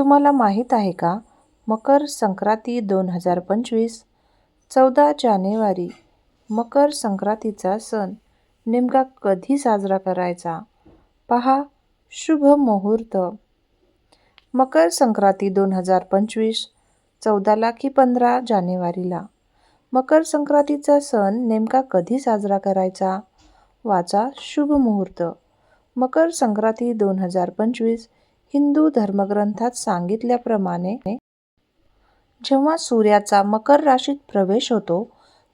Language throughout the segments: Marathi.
तुम्हाला माहीत आहे का? मकर संक्रांती दोन हजार पंचवीस चौदा जानेवारी मकर संक्रांतीचा सण नेमका कधी साजरा करायचा? पहा शुभ मुहूर्त. मकर संक्रांती दोन हजार पंचवीस चौदाला की पंधरा जानेवारीला. मकर संक्रांतीचा सण नेमका कधी साजरा करायचा? वाचा शुभ मुहूर्त. मकर संक्रांती दोन हजार पंचवीस हिंदू धर्मग्रंथात सांगितल्याप्रमाणे जेव्हा सूर्याचा मकर राशीत प्रवेश होतो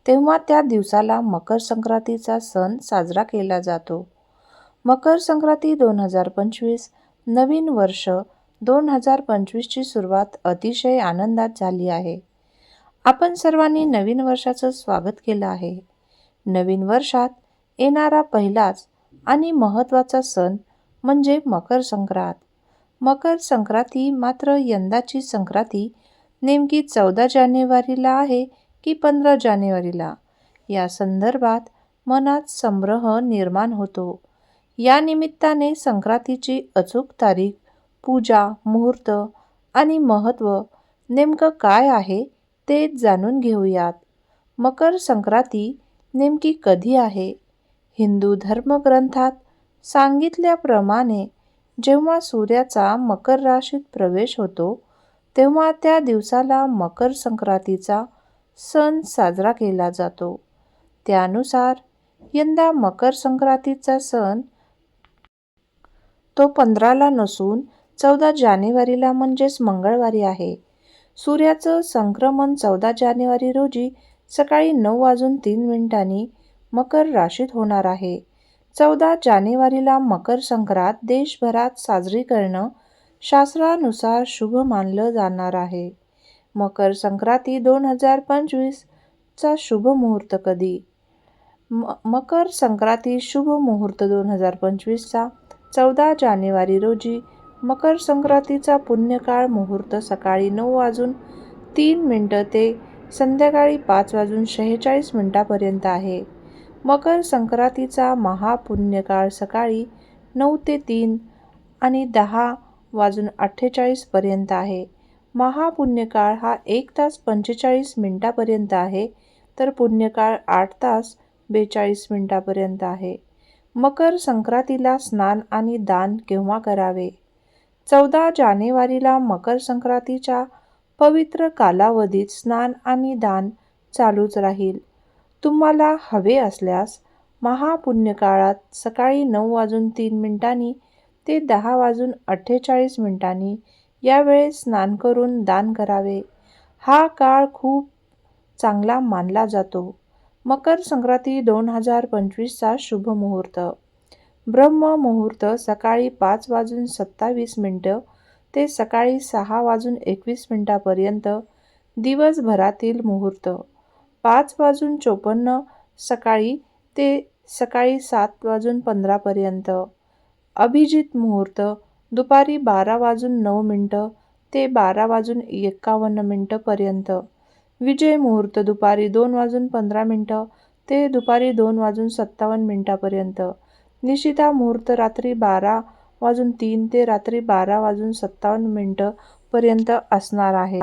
तेव्हा त्या दिवसाला मकर संक्रांतीचा सण साजरा केला जातो. मकर संक्रांती दोन हजार पंचवीस नवीन वर्ष दोन हजार पंचवीसची सुरुवात अतिशय आनंदात झाली आहे. आपण सर्वांनी नवीन वर्षाचं स्वागत केलं आहे. नवीन वर्षात येणारा पहिलाच आणि महत्त्वाचा सण म्हणजे मकर संक्रांत. मकर संक्रांती मात्र यंदाची संक्रांती नेमकी चौदा जानेवारीला आहे की पंधरा जानेवारीला? या संदर्भात मनात संभ्रह निर्माण होतो. या निमित्ताने संक्रांतीची अचूक तारीख पूजा मुहूर्त आणि महत्त्व नेमकं काय आहे ते जाणून घेऊयात. मकर संक्रांती नेमकी कधी आहे? हिंदू धर्मग्रंथात सांगितल्याप्रमाणे जेव्हा सूर्याचा मकर राशीत प्रवेश होतो तेव्हा त्या दिवसाला मकर संक्रांतीचा सण साजरा केला जातो. त्यानुसार यंदा मकर संक्रांतीचा सण तो पंधराला नसून चौदा जानेवारीला म्हणजेच मंगळवारी आहे. सूर्याचं संक्रमण चौदा जानेवारी रोजी सकाळी नऊ वाजून तीन मिनिटांनी मकर राशीत होणार आहे. चौदा जानेवारीला मकर संक्रांत देशभरात साजरी करणं शास्त्रानुसार शुभ मानलं जाणार आहे. मकर संक्रांती दोन हजार पंचवीसचा शुभ मुहूर्त कधी? म मकर संक्रांती शुभ मुहूर्त दोन हजार पंचवीसचा चौदा जानेवारी रोजी मकर संक्रांतीचा पुण्यकाळ मुहूर्त सकाळी नऊ वाजून तीन मिनटं ते संध्याकाळी पाच वाजून शेहेचाळीस मिनटापर्यंत आहे. मकर संक्रांतीचा महापुण्यकाळ सकाळी नऊ ते तीन आणि दहा वाजून अठ्ठेचाळीसपर्यंत आहे. महापुण्यकाळ हा एक तास पंचेचाळीस मिनटापर्यंत आहे तर पुण्यकाळ आठ तास बेचाळीस मिनटापर्यंत आहे. मकर संक्रांतीला स्नान आणि दान केव्हा करावे? चौदा जानेवारीला मकर संक्रांतीच्या पवित्र कालावधीत स्नान आणि दान चालूच राहील. तुम्हाला हवे असल्यास महापुण्यकाळात सकाळी नऊ वाजून तीन मिनिटांनी ते दहा वाजून अठ्ठेचाळीस मिनिटांनी यावेळेस स्नान करून दान करावे. हा काळ खूप चांगला मानला जातो. मकर संक्रांती दोन हजार पंचवीसचा शुभ मुहूर्त. ब्रह्म मुहूर्त सकाळी पाच वाजून सत्तावीस मिनटं ते सकाळी सहा वाजून एकवीस मिनटापर्यंत दिवसभरातील मुहूर्त. पाच वाजून चोपन्न सकाळी ते सकाळी सात वाजून पंधरापर्यंत अभिजित मुहूर्त दुपारी बारा वाजून नऊ मिनटं ते बारा वाजून एकावन्न मिनटंपर्यंत विजय मुहूर्त दुपारी दोन वाजून पंधरा मिनटं ते दुपारी दोन वाजून सत्तावन्न मिनटापर्यंत. निशिता मुहूर्त रात्री बारा वाजून तीन ते रात्री बारा वाजून सत्तावन्न मिनटंपर्यंत असणार आहे.